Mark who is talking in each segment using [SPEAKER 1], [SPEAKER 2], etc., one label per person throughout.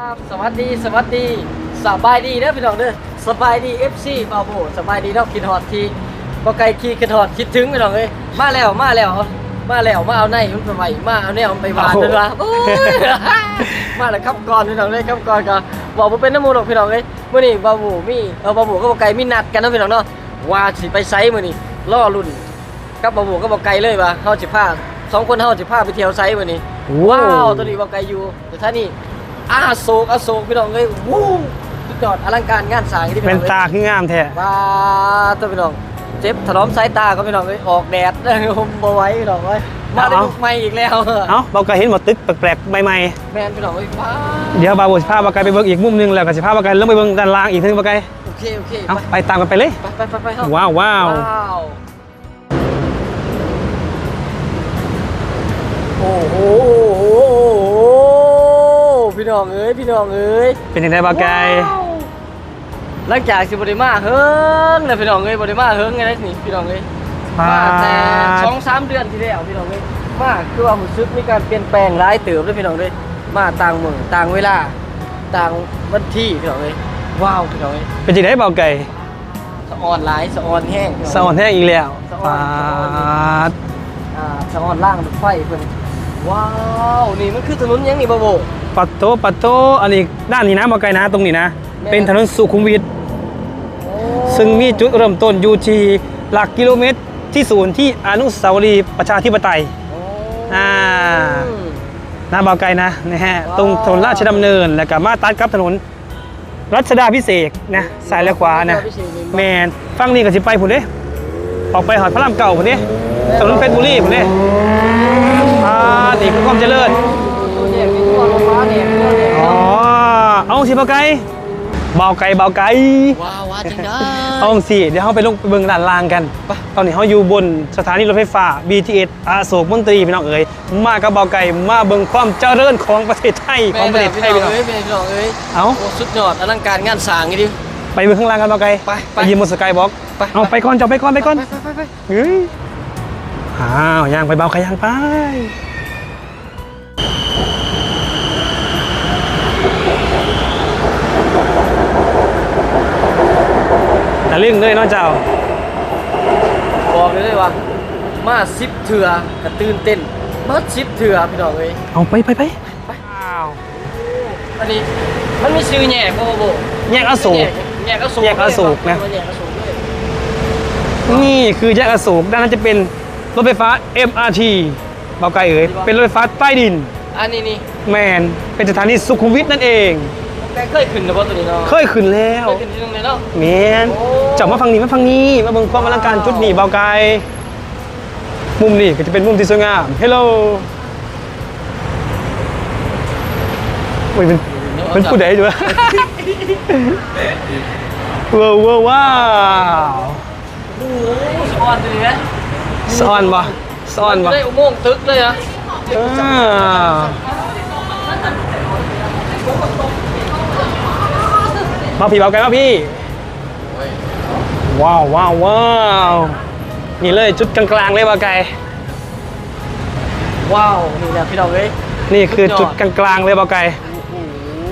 [SPEAKER 1] ครับสวัสดี สวัสดีสบายดีเด้อพี่น้องเด้อสบายดี FC บาโบสบายดีเนาะคิดฮอดทีบ่ไกลขี้คิดฮอดคิดถึงพี่น้องเอ้ยมาแล้วมาแล้ว มาแล้วมาเอาในมันไปไว้มาเอาแนวมันไปวาน
[SPEAKER 2] โอ้โห
[SPEAKER 1] เด้อวะโอ้ยมาแล้วครับก่อนพี่น้องเอ้ยครับก่อนก็บอกบ่เป็นน้ำมูกดอกพี่น้องเอ้ยมื้อนี้บาโบมีเออบาโบก็บ่ไกลมีนัดกันเนาะพี่น้องเนาะว่าสิไปไสมื้อนี้รอรุ่นกับบาโบก็บ่ไกลเลยว่าเฮาสิพาสองคนเฮาสิพาไปเที่ยวไสมื้อนี้ว้าวตัวนี้ว่าไกลอยู่แต่ถ้านี่ อาโศกอโศกพี่น้องเอ้ยวู้สุดยอดอลังการงานสร้างที่พี่
[SPEAKER 2] เป็
[SPEAKER 1] น้
[SPEAKER 2] น
[SPEAKER 1] อง
[SPEAKER 2] ตา
[SPEAKER 1] เอ้ย
[SPEAKER 2] คืองามแท้
[SPEAKER 1] ว้าตัวพี่น้องเจ็บถลอมสายตาก็พี่น้องเอ้ยออกแดด ผมบ่ไหว้พี่น้องเอ้ยมาได้ลุกใหม่อีกแล้ว
[SPEAKER 2] เอ้าเบาไก่เห็นหมดตึกแปลกๆใบ
[SPEAKER 1] แมนพี่น้องเอ้ยว้า
[SPEAKER 2] ๆเดี๋ยวบาโบสิพาเบาไก่ไปเบิ่งอีกมุมหนึงแล้วก็สิพาเบาไก่ลงไปเบิ่งด้านล่างอีกเทีนึงเบาไก่
[SPEAKER 1] โอเคโอเค
[SPEAKER 2] เอ้า
[SPEAKER 1] ไป
[SPEAKER 2] ไปตามกันไปเลย
[SPEAKER 1] ไปไปไปไปเฮ้
[SPEAKER 2] ว้าวว้าว
[SPEAKER 1] ว้าวโอ้โหโอ้โห พี่น้องเอ้ยพี่น้องเอ้ย
[SPEAKER 2] เป็นยังไงเบาไก่
[SPEAKER 1] ว้าวหลังจากสิบริมาเฮิงเลยพี่น้องเอ้ยบริมาเฮิงไงนี่พี่น้องเอ้ยมาแต่สองสามเดือนที่แล้วพี่น้องเอ้ยมาคือว่าผมซึกมีการเปลี่ยนแปลงหลายเติบเลยพี่น้องเอ้ยมาต่างเมืองต่างเวลาต่างวันที่พี่น้องเอ้ยว้าวพี่น้องเอ้ย
[SPEAKER 2] เป็นยังไงเบาไก่
[SPEAKER 1] สะออนหลายสะออนแห้งพี่น้ง
[SPEAKER 2] สะอ่อนแห้งอีกแล้ว
[SPEAKER 1] สะอ่อน
[SPEAKER 2] ปาด
[SPEAKER 1] อ่าสะออนล่างรถไฟเพิ่น ว้าว นี่มันคือถนนหยังนี่บ่โบ
[SPEAKER 2] ปัดโตปัดโตอันนี้ด้านนี้นะเบาไก่นะตรงนี้นะ
[SPEAKER 1] แม่
[SPEAKER 2] เป็นถนนสุขุมวิท
[SPEAKER 1] โอ้
[SPEAKER 2] ซึ่งมีจุดเริ่มต้นอยู่ที่หลักกิโลเมตรที่ศูนย์ที่อนุสาวรีย์ประชาธิปไตย
[SPEAKER 1] โอ้
[SPEAKER 2] อ่าหน้าเบาไกลนะนะฮะ
[SPEAKER 1] ว้าว
[SPEAKER 2] ตรงถนนราชดำเนินแล้วก็มาตัดกับถนนรัชดาพิเศษกนะซ้ายและขวานะ
[SPEAKER 1] รัชดพิเศษนี่
[SPEAKER 2] แมนฟังนี่ก็สิไปผุนเด้ออกไปหอดพระรามเก่าผุนเด้ถนนเพชรบุรีผุนเด้อ่านี่คือความเจริญ
[SPEAKER 1] ตัวแยมีตัวลงมาเนี่ย
[SPEAKER 2] อ๋อ
[SPEAKER 1] เนา
[SPEAKER 2] อาสิเบาไกลเบาไกลเบาไกล
[SPEAKER 1] ว้าวว่าจังได้
[SPEAKER 2] เอาสิเดี๋ยวเราไปลงไปเบิ่งด้านล่างกันไปตอนนี้เราอยู่บนสถานีรถไฟฟ้า BTS อาโศกมนตรีพี่น้องเอ๋ยมากับเบาไก่มาเบิ่งความเจริญของประเทศไทยของประเทศไทย
[SPEAKER 1] พี่น้อ
[SPEAKER 2] ง
[SPEAKER 1] เอ้ยพี่น้องเอ้ย
[SPEAKER 2] เอา
[SPEAKER 1] สุดยอดอลังการงานสร้างนี่ดิ
[SPEAKER 2] ไปเบิ่งข้างล่างกันเบาไก่
[SPEAKER 1] ไปไป
[SPEAKER 2] ยืมบนสกายบล็อก
[SPEAKER 1] ไป
[SPEAKER 2] เอาไปก่อนจะไปก่อนไปก่อน
[SPEAKER 1] ไปไปไป
[SPEAKER 2] เฮ้ย อ้าว ย่างไปเบาไก่ย่างไป แต่เรื่องเลยเน้องเจ้า
[SPEAKER 1] บอกเลยว่ามาสิบเถื่อกระตื่นเต้นมาสิบเถื่อพี่น้องเอ้ย
[SPEAKER 2] เอาไปไปไป
[SPEAKER 1] ว้าวอันนี้มันมีชื่อแยกบ่บ่
[SPEAKER 2] แยกอโศก
[SPEAKER 1] แยกอโศก
[SPEAKER 2] แยกอโศกนะ
[SPEAKER 1] แยกอโศกเลย
[SPEAKER 2] นี่คือแยกอโศกด้านนั้นจะเป็น รถไฟฟ้า MRT เบาไกลเอ๋ยเป็นรถไฟฟ้าใต้ดิน
[SPEAKER 1] อันนี้นี่
[SPEAKER 2] แมนเป็นสถานีสุขุมวิทนั่นเอง
[SPEAKER 1] แกเคยขึ้นนะบ่ตัวนี้เนาะ
[SPEAKER 2] เคยขึ้นแล้ว
[SPEAKER 1] เคยขึ้นที่ตรงไหนเนาะ
[SPEAKER 2] แมน
[SPEAKER 1] โอ้
[SPEAKER 2] จับมาฟังนี้มาฟังนี้มาเบิ่งความอลังการจุดนี้เบาไกลมุมนี้ก็จะเป็นมุมที่สวยงามเฮลโลโอ้ยเป็นเป็นผู้ใดอยู่วะว้าวว้าวว้าว
[SPEAKER 1] โอ้โหสะออนตัวนี้ไหม
[SPEAKER 2] สอนบ่สอนบ่
[SPEAKER 1] ได้อุโมงค์ตึกเลยนะ
[SPEAKER 2] อ่ามาพี่เบาไกลมาพี่ว้าวว้าวว้าวนี่เลยจุดกลางๆเลยเบาไกล
[SPEAKER 1] ว้าวนี่แหละพี่น้องเอ้ย
[SPEAKER 2] นี่คือจุดกลางๆเลยเบาไกล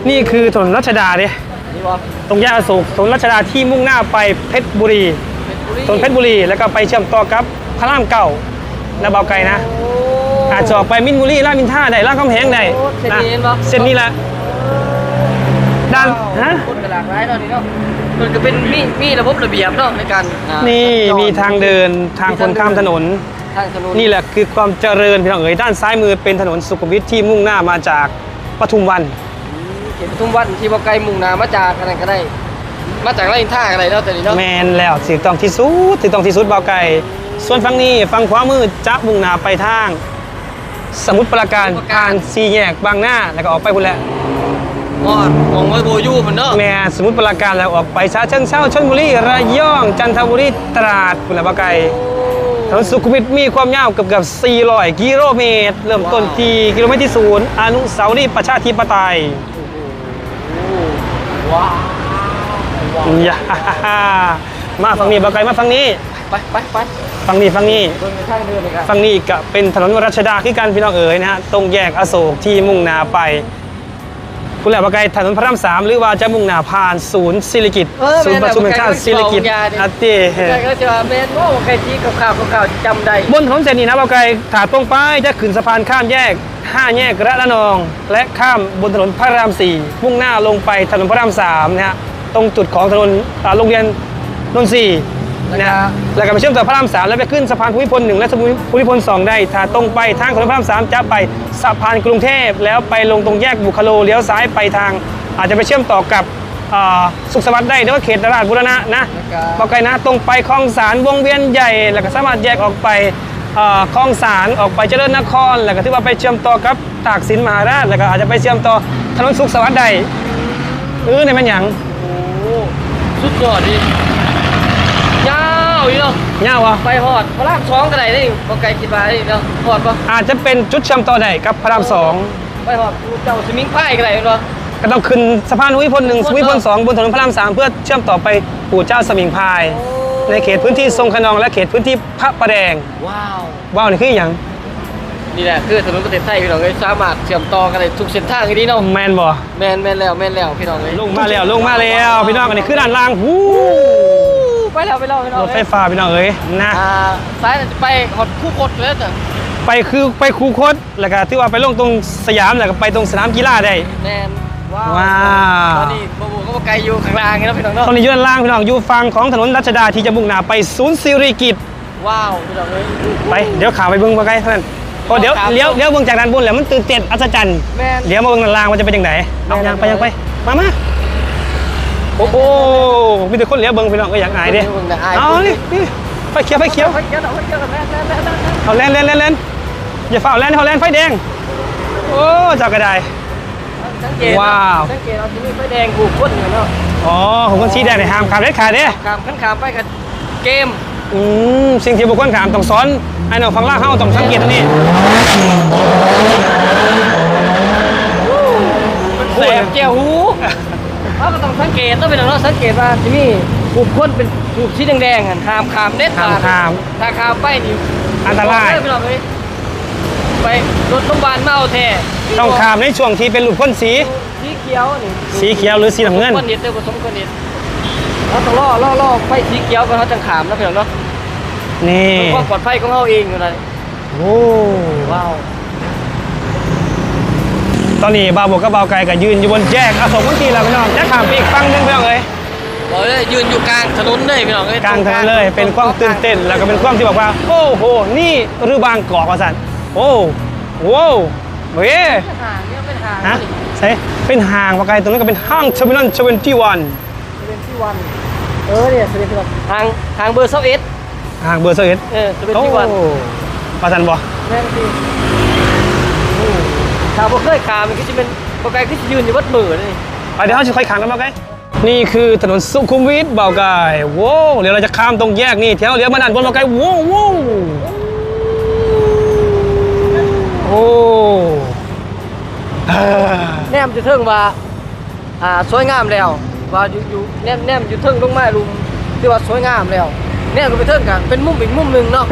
[SPEAKER 2] นี่คือถนนรัชดาเนี่ย
[SPEAKER 1] นี่ว่า
[SPEAKER 2] ตรงแยกอโศกถนนรัชดาที่มุ่งหน้าไปเพชรบุรี
[SPEAKER 1] เป็นบุรี
[SPEAKER 2] ถนนเพชรบุรีแล้วก็ไปเชื่อมต่อกับ พระรามเก่านะเบาไกลนะ
[SPEAKER 1] โอ้
[SPEAKER 2] อาจจะออกไปมินบุรีรามอินท่าได้รามคำแหงได้
[SPEAKER 1] โอ้เส้น
[SPEAKER 2] นะ
[SPEAKER 1] นี้เห็นปะ
[SPEAKER 2] เส้นนี้แหละด้าน
[SPEAKER 1] ว้ว
[SPEAKER 2] ฮะ
[SPEAKER 1] คนกระหลากหลายเนาะนี่เนาะมันก็เป็นมีมีระบบระเบียบเนาะในการอ่า
[SPEAKER 2] นี่
[SPEAKER 1] สัญจร
[SPEAKER 2] มีทางเดินทางคนข้ามถนน
[SPEAKER 1] ทางถนน
[SPEAKER 2] นี่แหละคือความเจริญพี่น้องเอ๋ยด้านซ้ายมือเป็นถนนสุขุมวิทที่มุ่งหน้ามาจากปทุมวัน
[SPEAKER 1] เขตปทุมวันที่บ่ไกลมุ่งหน้ามาจากอันนั้นก็ได้ มาจากไรอินท่าอะไรเนาะแต่นี่เนาะ
[SPEAKER 2] แมนแล้วถูกต้องที่สุดถูกต้องที่สุดเบาไก่ ส่วนฝั่งนี้ฝั่งขวามือจะมุ่งหน้าไปทาง สมุทรปราการผ่านสี่แยกบางหน้าแล้วก็ออกไปพุ่นแหละ
[SPEAKER 1] มอดมองไว้โบอยูมันเนาะ
[SPEAKER 2] แม่สมุทรปราการแล้วออกไปชาเชิงเซาชลบุรีระยอง จันทบุรีตราดพุ่นแหละเบาไก่ถนนสุขุมวิทมีความยาวเกือบเกือบ400 กิโลเมตร เริ่มต้นที่กิโลเมตรที่ศูนย์อนุสาวรีย์ประชาธิปไตย
[SPEAKER 1] ว้าวว้าว
[SPEAKER 2] อย่ามาฝั่งนี้เบาไก่มาฝั่งนี้
[SPEAKER 1] ไปไปไป
[SPEAKER 2] ฝั่งนี้ฝั่งนี้
[SPEAKER 1] เบิ่งไปทางเดินเลยครับ
[SPEAKER 2] ฝั่งนี้ก็เป็นถนนรัชดาที่กันพี่น้องเอ๋ยนะฮะตรงแยกอโศกที่มุ่งหนาไปคุณแหละว่าไกลถนนพระรามสามหรือว่าจะมุ่งหน้าผ่านศูนย์ศิริกิต
[SPEAKER 1] เออ
[SPEAKER 2] ศูนย์ประชุมแห่งชาติศิริกิตอาเต้
[SPEAKER 1] ใครก็จะว่าแม่นโอ้ใครที่ข่าวๆข่าวๆจำได้
[SPEAKER 2] บนถนนเส้นนี้นะว่าไกลถาตรงไปจะขึ้นสะพานข้ามแยก5แยกระละนอง และข้ามบนถนนพระรามสี่มุ่งหน้าลงไปถนนพระรามสามนะฮะตรงจุดของถนนอ่าโรงเรียนนนทรีย์ นะฮะแล้วก็ไปเชื่อมต่อพระรามสามแล้วไปขึ้นสะพานภูมิพลหนึ่งและสะพานภูมิพลสองได้ถ้าตรงไปทางถนนพระรามสามจะไปสะพานกรุงเทพแล้วไปลงตรงแยกบุคโลเลี้ยวซ้ายไปทาง อาจจะไปเชื่อมต่อกับอ่าสุขสวัสดิ์ได้หรือว่าเขตตลาดบุรณะนะบอกไกลนะตรงไปคลองสารวงเวียนใหญ่ แล้วก็สามารถแยกออกไปเอ่อคลองสารออกไปเจริญนคร แล้วก็ที่ว่าไปเชื่อมต่อกับตากสินมหาราช แล้วก็อาจจะไปเชื่อมต่อถนนสุขสวัสดิ์ได้เออในมันหยัง
[SPEAKER 1] โอ้สุดยอดดิยาวอีเนาะ
[SPEAKER 2] เงาวะ
[SPEAKER 1] ไปฮอดพระรามสองก็ได้นี่บ่ไกลคิดว่านี่เนาะฮอดบ่
[SPEAKER 2] อาจจะเป็นจุดเชื่อมต่อได้กับพระรามสอง
[SPEAKER 1] ไปฮอดภูเจ้าสมิงไพ่ก็ได้เนาะ
[SPEAKER 2] ก็ต้องขึ้นสะพานภูมิพลหนึ่งภูมิพลสองบนถนนพระรามสามเพื่อเชื่อมต่อไปปู่เจ้าสมิงพราย ในเขตพื้นที่ทรงขนองและเขตพื้นที่พระประแดง
[SPEAKER 1] ว้าว
[SPEAKER 2] ว้าวนี่คืออย่าง
[SPEAKER 1] นี่แหละคือถนนประเทศไทยพี่น้องเอ้ยสามารถเชื่อมต่อกันได้ทุกเส้นทางอย่างนี้เนาะ
[SPEAKER 2] แมนบ่
[SPEAKER 1] แม่นแม่นแล้วแม่นแล้วพี่น้องเอ้ย
[SPEAKER 2] ลงมาแล้วลงมาแล้วพี่น้องอันนี้คือด้านล่างหู
[SPEAKER 1] ไปแล้วไปแล้วพี่น้อง
[SPEAKER 2] รถไฟฟ้าพี่น้องเอ้ยนะ
[SPEAKER 1] อ่าซ้ายน่ะจะไปฮอดคู่กดเลยจ้ะ
[SPEAKER 2] ไปคือไปคูคตแล้วก็ที่ว่าไปลงตรงสยามแล้วก็ไปตรงสนามกีฬาได้
[SPEAKER 1] แม่นว้าว
[SPEAKER 2] ว้าว
[SPEAKER 1] ตอนนี้บ่บ่ก็บ่ไกลอยู่ข้างล่างนี่เนาะพี่น้องเนาะ
[SPEAKER 2] ตอนนี้อยืนล่างพี่น้องอยู่ฝั่งของถนนรัชดาที่จะมุ่งหน้าไปศูนย์สิริกิต
[SPEAKER 1] ว้าวพี่น้องเอ้ย
[SPEAKER 2] ไปเดี๋ยวขาไปเบิ้งมาไกลเท่านั้นโอ้เดี๋ยว
[SPEAKER 1] ครับ
[SPEAKER 2] เลี้ยวเลี้ยวเบิ้งจากด้านบนแหล้วมันตื่นเต้นอัศจรรย์
[SPEAKER 1] แม่น
[SPEAKER 2] เดี๋ยวมาเบิ้งด้านล่างมันจะเป็นยังไงเอา
[SPEAKER 1] แม่น
[SPEAKER 2] ยังไปยังไปมามา โอ้โหมีแต่คนเลี้ยวเบิ้งพี่น้องก็อยากอายเด้
[SPEAKER 1] เบิ่งน่ะอาย
[SPEAKER 2] เอานี่นี่ไฟเขียวไฟเขียว
[SPEAKER 1] ไฟเขียวเอาไฟเขียวกันแม่นแม่นแม่นแม่น
[SPEAKER 2] เอาแล่นแล่นแล่นแล่นอย่าฝ่าแล่นเขาแล่นไฟแดง โอ้เจ้ากระได
[SPEAKER 1] สังเกต
[SPEAKER 2] ว้าว
[SPEAKER 1] สังเกตเอาที่นี่ไฟแดงผูกคนอยู่เนาะ
[SPEAKER 2] อ๋อผมคนชี้แดงในห้ามขับเด็ดขาดเด้
[SPEAKER 1] ขามขั้นขามไปกับเกม
[SPEAKER 2] อืมสิ่งที่บุคคลถามต้องสอนไอ้น้องฟังล่างเข้าต้องสังเกตอันนี้
[SPEAKER 1] มันแสบเจียวหู เขาก็ต้องสังเกตต้องเป็นเนาะสังเกตว่าที่นี่ผูกคนเป็นผูกสีแดงๆหันขามขามเด็ด
[SPEAKER 2] ห้าม
[SPEAKER 1] ขาด
[SPEAKER 2] ข้าม
[SPEAKER 1] ถ้าขามไปนี่
[SPEAKER 2] อันตราย
[SPEAKER 1] ไปหรอกเลยไปรถโรงพยาบาลมาเอาแท้
[SPEAKER 2] ต้องข้ามในช่วงที่เป็นหลุดพ้นสี
[SPEAKER 1] สีเขียวนี่
[SPEAKER 2] สีเขียวหรือสีน้ำเงิน
[SPEAKER 1] คนเด็ดเด้อผสมคนเด็ดเราต้องล่อล่อล่อไฟสีเขียวก่อนเขาจังขามนะเพื่อนเนาะ
[SPEAKER 2] นี่
[SPEAKER 1] เพื่อความปลอดภัยของเขาเองอยู่นะ
[SPEAKER 2] โอ้
[SPEAKER 1] ว้าว
[SPEAKER 2] ตอนนี้บาวบกกับบาวไก่ก็ยืนอยู่บนแยกอโศกวันทีแล้วพี่น้องจะข้ามไปอีกฝั่งหนึงพี่น้องเอ้ย
[SPEAKER 1] บอกเลยยืนอยู่กลางถนนเลยพี่น้องเอ้ย
[SPEAKER 2] กลางถนนเลยเป็นความตื่นเต้นแล้วก็เป็นความที่บอกว่า โอ้โห นี่รือบางกอกว่าสันโอ้โว้วเว้ย
[SPEAKER 1] เป็นห่างเนี่ยเป็นห่าง
[SPEAKER 2] ฮะใช่เป็นห่างบาวไก่ตรงนั้นก็เป็นห้างเทอร์มินอลเชเวนตี้วัน
[SPEAKER 1] เวนที่วันเออเนี่ยเวนที่วันห่างห่างเบอร์เซเอส
[SPEAKER 2] ห่างเบอร์เซอร์เอ็ด
[SPEAKER 1] เออเวนที่วัน
[SPEAKER 2] ประสันบ่
[SPEAKER 1] แม่นจริงอืม ถ้าบ่เคยขามมันก็จะเป็นปกติที่ยืนอยู่วัดมือเลย
[SPEAKER 2] ไปเดี๋ยวเขาจะค่อยขังกันบาวไก่นี่คือถนนสุขุมวิทบาวไก่โว้วเดี๋ยวเราจะข้ามตรงแยกนี่แถวเลี้ยวมาด้านบนบาวไก่โว้วโว้วโอ้อ่า
[SPEAKER 1] แนมจะเทิงว่าอ่าสวยงามแล้วว่าอยู่อยู่แนมแนมอยู่เทิงลงมาลุมที่ว่าสวยงามแล้วแนมก็ไปเทิงกันเป็นมุมอีกมุมหนึงเนาะ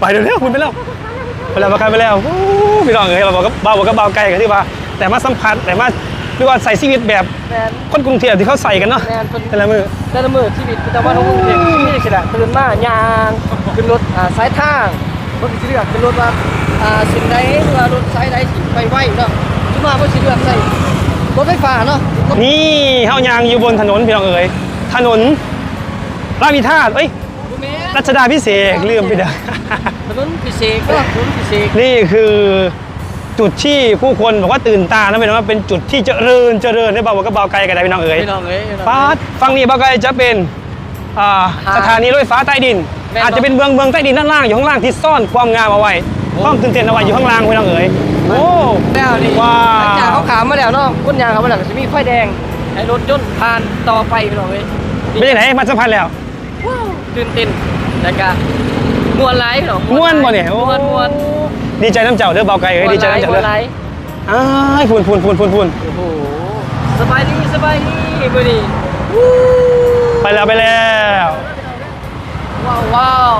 [SPEAKER 2] ไปเดี๋ยวเร็วคุณไปแล้ว ไปแล้วมาไกลไปแล้วโอ้พี่น้องเอ้ยเราบอกกับเบาบอกกับเบาไกลกันที่ว่า แต่มาสัมผัสแต่มาเรียกว่าใส่ชีวิตแบบ
[SPEAKER 1] แมน
[SPEAKER 2] คนกรุงเทพที่เขาใส่กันเนาะ
[SPEAKER 1] แมนเป็น
[SPEAKER 2] แต่ละมือ
[SPEAKER 1] แต่ละมือชีวิตประจำวันของผมเนี่ยที่นี่สิแหละตื่นมายางขึ้นรถอ่าสายทางรถสิเลือกขึ้นรถว่าอ่าสิ่งใดหรือว่ารถสายใดสิไปไหวเนาะที่มาเพื่อสิเลือกใส่รถไฟฟ้าเนาะรถ
[SPEAKER 2] นี่เฮายางอยู่บนถนนพี่น้องเอ๋ยถนนรามอินทราเอ้ย
[SPEAKER 1] รถเมล์
[SPEAKER 2] รัชดาพิเศษกลืมไปเด้อ
[SPEAKER 1] ถนนพิเศษเนาะถนนพิเศษ
[SPEAKER 2] นี่คือจุดที่ผู้คนบอกว่าตื่นตานะพี่น้องว่าเป็นจุดที่เจริญเจริญได้เบาบอกกับเบาไกลกันได้พี่น้องเอ๋ย
[SPEAKER 1] พี่น้องเอ้ยพี่น้อง
[SPEAKER 2] ฟ้าฝั่งนี้เบาไกลจะเป็นอ่า
[SPEAKER 1] หา
[SPEAKER 2] สถานีรถไฟฟ้าใต้ดิน
[SPEAKER 1] แม่นบ่
[SPEAKER 2] อาจจะเป็นเบืองเบืองใต้ดินด้านล่างอยู่ข้างล่างที่ซ่อนความงามเอาไว้
[SPEAKER 1] โอ้
[SPEAKER 2] ความตื่นเต้นเอาไว้อยู่ข้างล่างพี่น้องเอ๋ยโอ้
[SPEAKER 1] แล้วนี่
[SPEAKER 2] ว้าว
[SPEAKER 1] หลังจากเขาขามมาแล้วเนาะคุณยางเขามาแล้วก็จะมีไฟแดงให้รถยนต์ผ่านต่อไปพี่น้องเอ้ย
[SPEAKER 2] เป็นยังไงมาสัมผัสแล้ว
[SPEAKER 1] ว้าว ตื่นเต้นแล้วก็มวนไลฟ์พี่น้อง
[SPEAKER 2] ม่วนบ่เนี่ยโอ้
[SPEAKER 1] มวนมวน
[SPEAKER 2] ดีใจน้ำเจ้าเด้อเบาไกลเอ้ยดีใจน้ำเจ้า
[SPEAKER 1] ม่
[SPEAKER 2] เด้
[SPEAKER 1] วนไล
[SPEAKER 2] อ
[SPEAKER 1] ฟ์
[SPEAKER 2] อ้ายพูนพูนพูนพูนพูน
[SPEAKER 1] โอ้โหสบายดีสบายดีมื้อนี้
[SPEAKER 2] ไปแล้วไปแล้ว
[SPEAKER 1] ว้าวว้าว